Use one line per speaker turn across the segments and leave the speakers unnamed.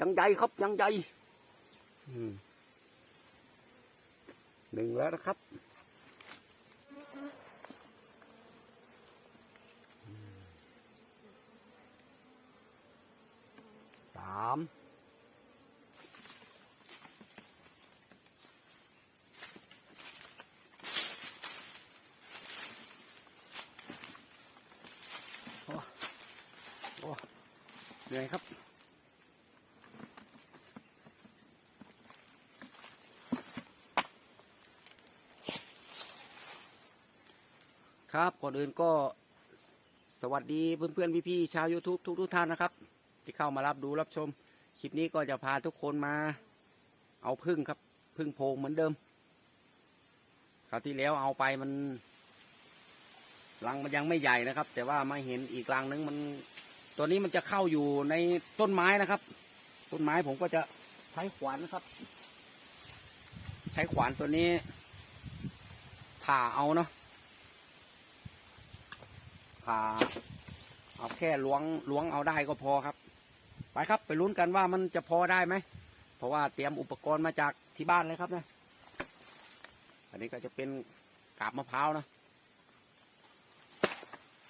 ยังใหญ่ครับยังใหญ่หนึ่งแล้วนะครับอืมสามโอ้โอ้ เหนื่อยครับครับก่อนอื่นก็สวัสดีเพื่อนๆพี่ๆชาว YouTube ทุกทุกๆท่านนะครับ ที่เข้ามารับดูรับชม คลิปนี้ก็จะพาทุกคนมา เอาพึ่งครับพึ่งโพงเหมือนเดิมคราวที่แล้วเอาไปมันรังมันยังไม่ใหญ่นะครับ แต่ว่ามาเห็นอีกรังนึงมัน ตัวนี้มันจะเข้าอยู่ในต้นไม้นะครับ ต้นไม้ผมก็จะใช้ขวานนะครับ ใช้ขวานตัวนี้ ผ่าเอาเนาะผ่าเอาแค่ล้วงล้วงเอาได้ก็พอครับ ไปครับไปลุ้นกันว่ามันจะพอได้ไหมเพราะว่าเตรียมอุปกรณ์มาจากที่บ้านเลยครับนะอันนี้ก็จะเป็นกาบมะพร้าวนะ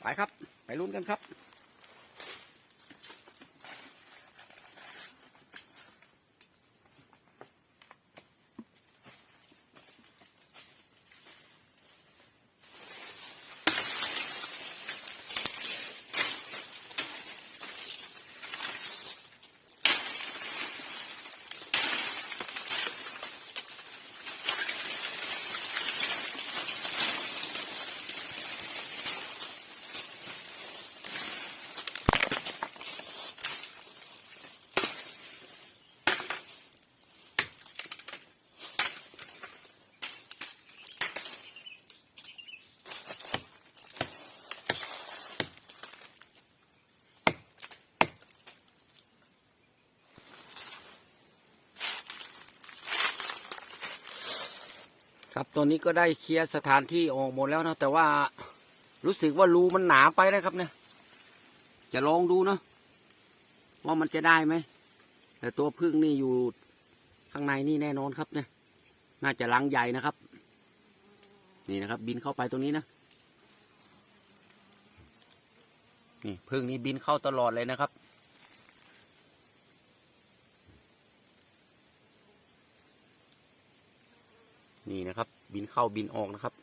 ไปครับ ไปลุ้นกันครับ ครับตัวนี้ก็ได้เคลียร์สถานที่ออกหมดแล้วนะแต่ว่ารู้สึกว่ารูมันหนาไปนะครับเนี่ย จะลองดูนะว่ามันจะได้ไหมแต่ตัวพึ่งนี่อยู่ข้างในนี่แน่นอนครับเนี่ย น่าจะรังใหญ่นะครับ นี่นะครับ บินเข้าไปตรงนี้นะนี่พึ่งนี่บินเข้าตลอดเลยนะครับ นี่นะครับ บินเข้าบินออกนะครับ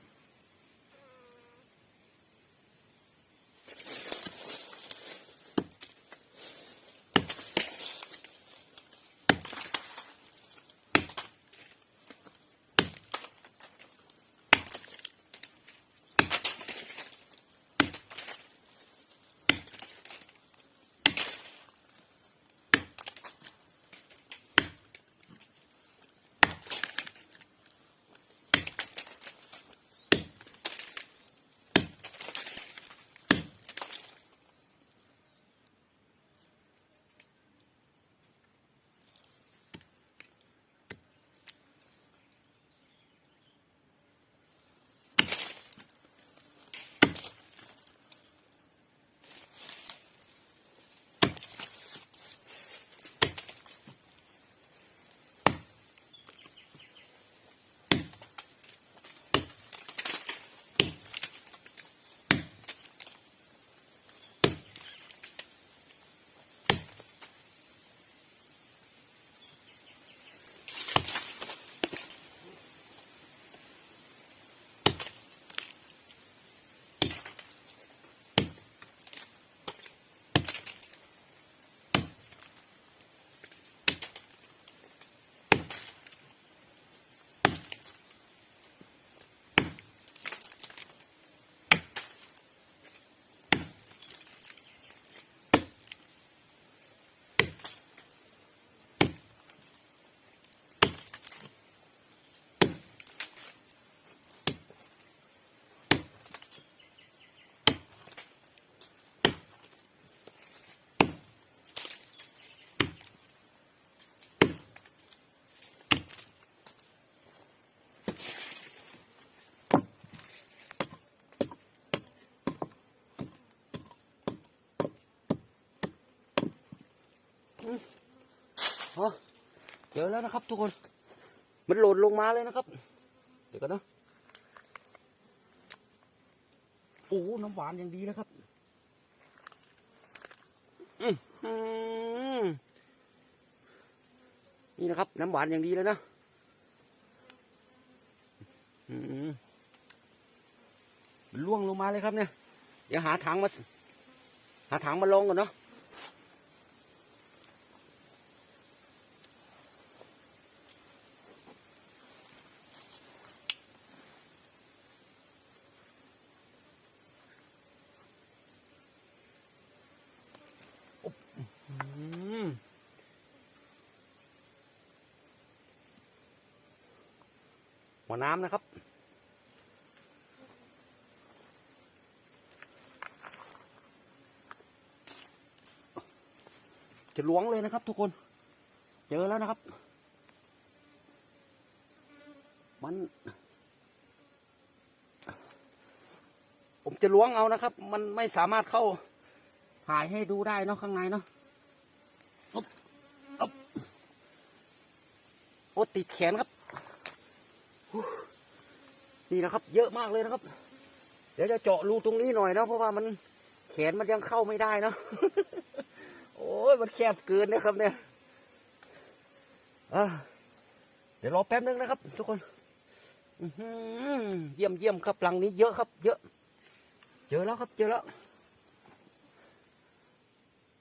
เจอแล้วนะครับ ทุกคน มันหล่นลงมาเลยนะครับ เดี๋ยวกันนะโอ้น้ำหวานอย่างดีนะครับอนี่นะครับ น้ำหวานอย่างดีเลยนะล่วงลงมาเลยครับเนี่ย เดี๋ยวหาถังมา หาถังมาลงก่อนเนาะ อืม หัวน้ำนะครับ จะล้วงเลยนะครับ ทุกคน เจอแล้วนะครับ มัน ผมจะล้วงเอานะครับ มันไม่สามารถเข้าถ่ายให้ดูได้เนาะข้างในเนาะโอ้ติดแขนครับ นี่นะครับ เยอะมากเลยนะครับ เดี๋ยวจะเจาะรูตรงนี้หน่อยนะเพราะว่ามันแขนมันยังเข้าไม่ได้นะโอ้ยมันแคบเกินนะครับเนี่ยเดี๋ยวรอแป๊บนึงนะครับ ทุกคนเยี่ยมเยี่ยมครับหลังนี้เยอะครับ เยอะ เจอแล้วครับ เจอแล้ว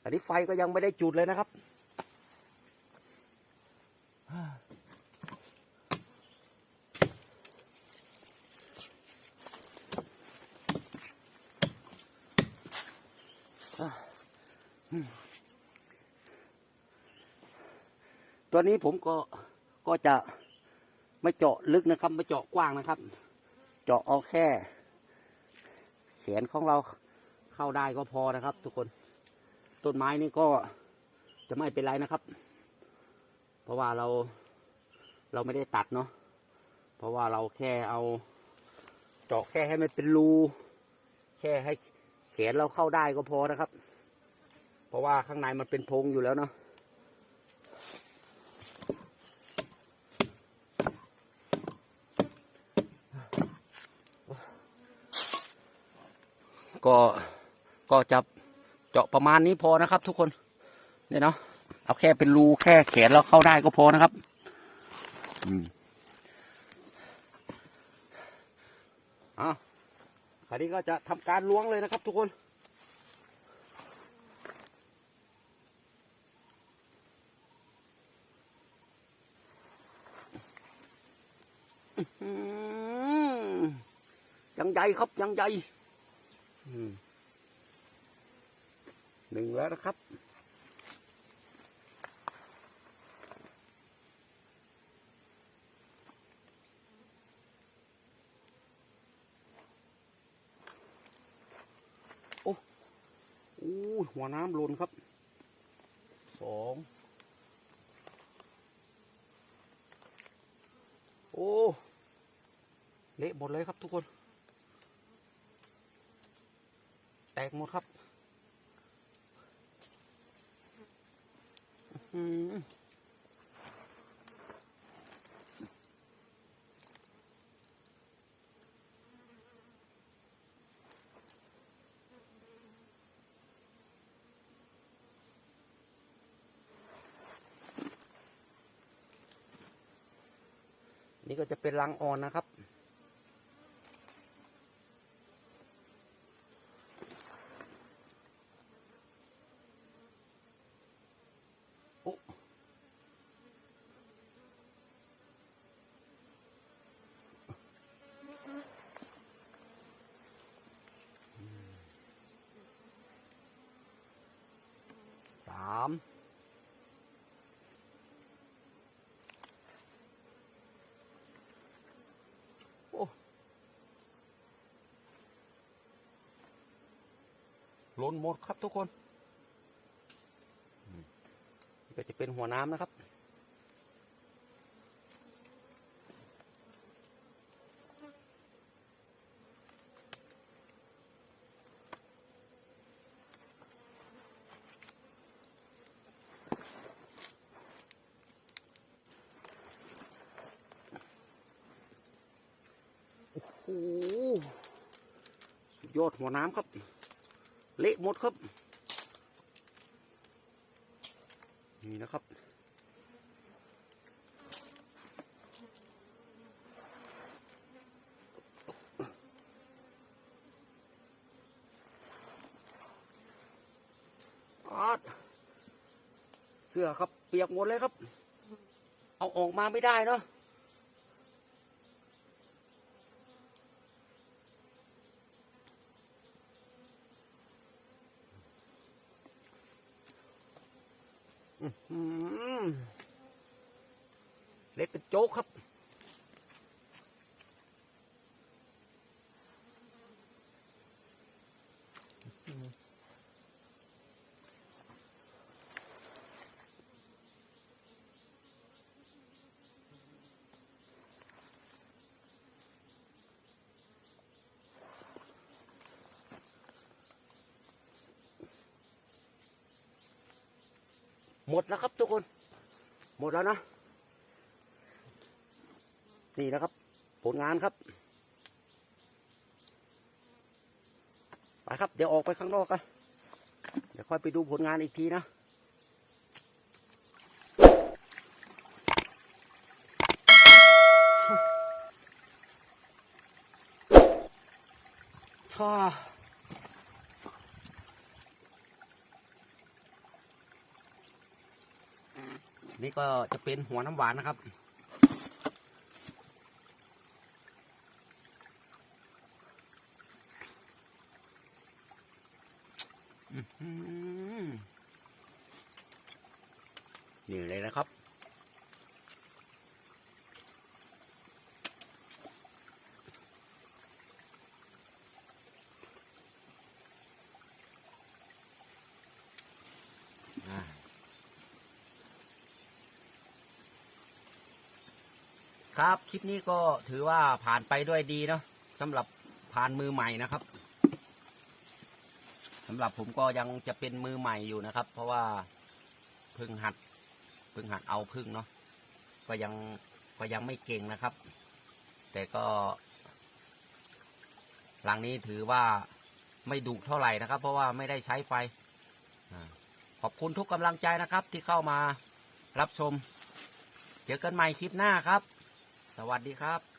อันนี้ไฟก็ยังไม่ได้จุดเลยนะครับ ตัวนี้ผมก็ก็จะไม่เจาะลึกนะครับ ไม่เจาะกว้างนะครับ เจาะเอาแค่ แขนของเราเข้าได้ก็พอนะครับ ทุกคน ต้นไม้นี่ก็จะไม่เป็นไรนะครับ เพราะว่าเราเราไม่ได้ตัดเนาะเพราะว่าเราแค่เอา เจาะแค่ให้มันเป็นรูแค่ให้แขนเราเข้าได้ก็พอนะครับ เพราะว่าข้างในมันเป็นโพงอยู่แล้วเนาะ ก็ก็จะเจาะประมาณนี้พอนะครับ ทุกคนเนี่ยเนาะเอาแค่เป็นรูแค่แขนเราเข้าได้ก็พอนะครับอืมอะคราวนี้ก็จะทำการล้วงเลยนะครับ ทุกคนยังใหญ่ครับยังใหญ่ หนึ่งแล้วนะครับ โอ้โอ้หัวน้ำหล่นครับ สอง โอ้ เละหมดเลยครับทุกคน แตกหมดครับนี่ก็จะเป็นรังอ่อนนะครับ ล้นหมดครับทุกคนก็จะเป็นหัวน้ำนะครับ โอ้โห สุดยอดหัวน้ำครับ เละหมดครับ นี่นะครับ เสื้อครับ เปียกหมดเลยครับ เอาออกมาไม่ได้เนาะอื้อหือเล็กเป็นโจ๊กครับ หมดแล้วครับทุกคน หมดแล้วนะ นี่นะครับ ผลงานครับ ไปครับ เดี๋ยวออกไปข้างนอกกันเดี๋ยวค่อยไปดูผลงานอีกทีนะท่า นี่ก็จะเป็นหัวน้ำหวานนะครับ อื้อหือนี่เลยนะครับ อ่า ครับคลิปนี้ก็ถือว่าผ่านไปด้วยดีเนาะสำหรับผ่านมือใหม่นะครับสำหรับผมก็ยังจะเป็นมือใหม่อยู่นะครับ เพราะว่าพิ่งหัดพิ่งหัดเอาพึ่งเนาะก็ยังก็ยังไม่เก่งนะครับ แต่ก็หลังนี้ถือว่าไม่ดุเท่าไหร่นะครับ เพราะว่าไม่ได้ใช้ไฟขอบคุณทุกกำลังใจนะครับที่เข้ามารับชม เจอกันใหม่คลิปหน้าครับ สวัสดีครับ